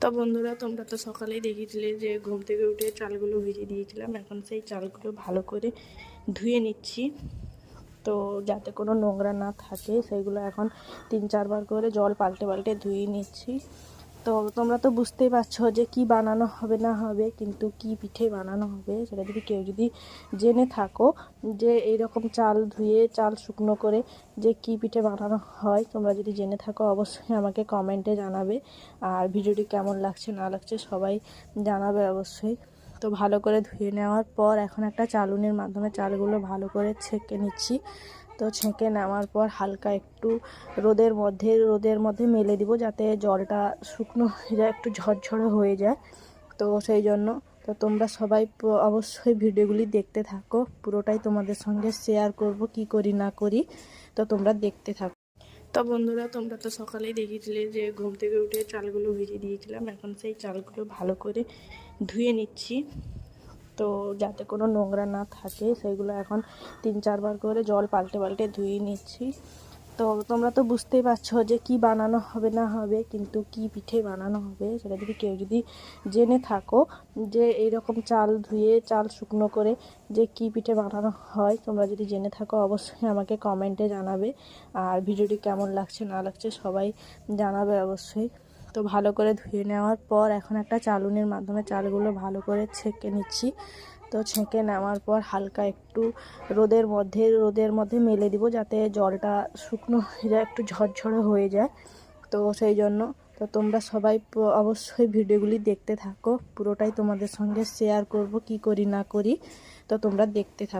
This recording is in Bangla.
তো বন্ধুরা, তোমরা তো সকালেই দেখিয়েছিলে যে ঘুম থেকে উঠে চালগুলো ভিজিয়ে দিয়েছিলাম। এখন সেই চালগুলো ভালো করে ধুয়ে নিচ্ছি। তো যাতে কোনো নোংরা না থাকে, সেইগুলো এখন তিন চারবার করে জল পাল্টে পাল্টে ধুয়ে নিচ্ছি। তো তোমরা তো বুঝতেই পারছ যে কি বানানো হবে না হবে, কিন্তু কি পিঠে বানানো হবে সেটা যদি কেউ যদি জেনে থাকো যে এইরকম চাল ধুয়ে, চাল শুকনো করে যে কি পিঠে বানানো হয়, তোমরা যদি জেনে থাকো অবশ্যই আমাকে কমেন্টে জানাবে। আর ভিডিওটি কেমন লাগছে, না লাগছে সবাই জানাবে অবশ্যই। তো ভালো করে ধুয়ে নেওয়ার পর এখন একটা চালুনির মাধ্যমে চালগুলো ভালো করে ছেঁকে নিচ্ছি। তো ছেঁকে নেওয়ার পর হালকা একটু রোদের মধ্যে রোদের মধ্যে মেলে দিব যাতে জলটা শুকনো হয়ে যায়, একটু ঝরঝরে হয়ে যায়। তো সেই জন্য তো তোমরা সবাই অবশ্যই ভিডিওগুলি দেখতে থাকো। পুরোটাই তোমাদের সঙ্গে শেয়ার করব, কি করি, না করি। তো তোমরা দেখতে থাকো। তো বন্ধুরা, তোমরা তো সকালেই দেখিয়েছিলে যে ঘুম থেকে উঠে চালগুলো ভিজিয়ে দিয়েছিলাম। এখন সেই চালগুলো ভালো করে ধুয়ে নিচ্ছি। তো যাতে কোনো নোংরা না থাকে, সেইগুলো এখন তিন চারবার করে জল পাল্টে পাল্টে ধুয়ে নিচ্ছি। তো তোমরা তো বুঝতেই পারছ যে কি বানানো হবে না হবে, কিন্তু কি পিঠে বানানো হবে, সেটা যদি কেউ যদি জেনে থাকো যে এইরকম চাল ধুয়ে, চাল শুকনো করে যে কি পিঠে বানানো হয়, তোমরা যদি জেনে থাকো অবশ্যই আমাকে কমেন্টে জানাবে। আর ভিডিওটি কেমন লাগছে না লাগছে সবাই জানাবে অবশ্যই। তো ভালো করে ধুয়ে নেওয়ার পর এখন একটা চালুনির মাধ্যমে চালগুলো ভালো করে ছেঁকে নিচ্ছি। তো ছেঁকে নেওয়ার পর হালকা একটু রোদের মধ্যে রোদের মধ্যে মেলে দিব যাতে জলটা শুকনো হয়ে যায়, একটু ঝরঝরে হয়ে যায়। তো সেই জন্য তো তোমরা সবাই অবশ্যই ভিডিওগুলি দেখতে থাকো। পুরোটাই তোমাদের সঙ্গে শেয়ার করব কি করি না করি। তো তোমরা দেখতে থাকো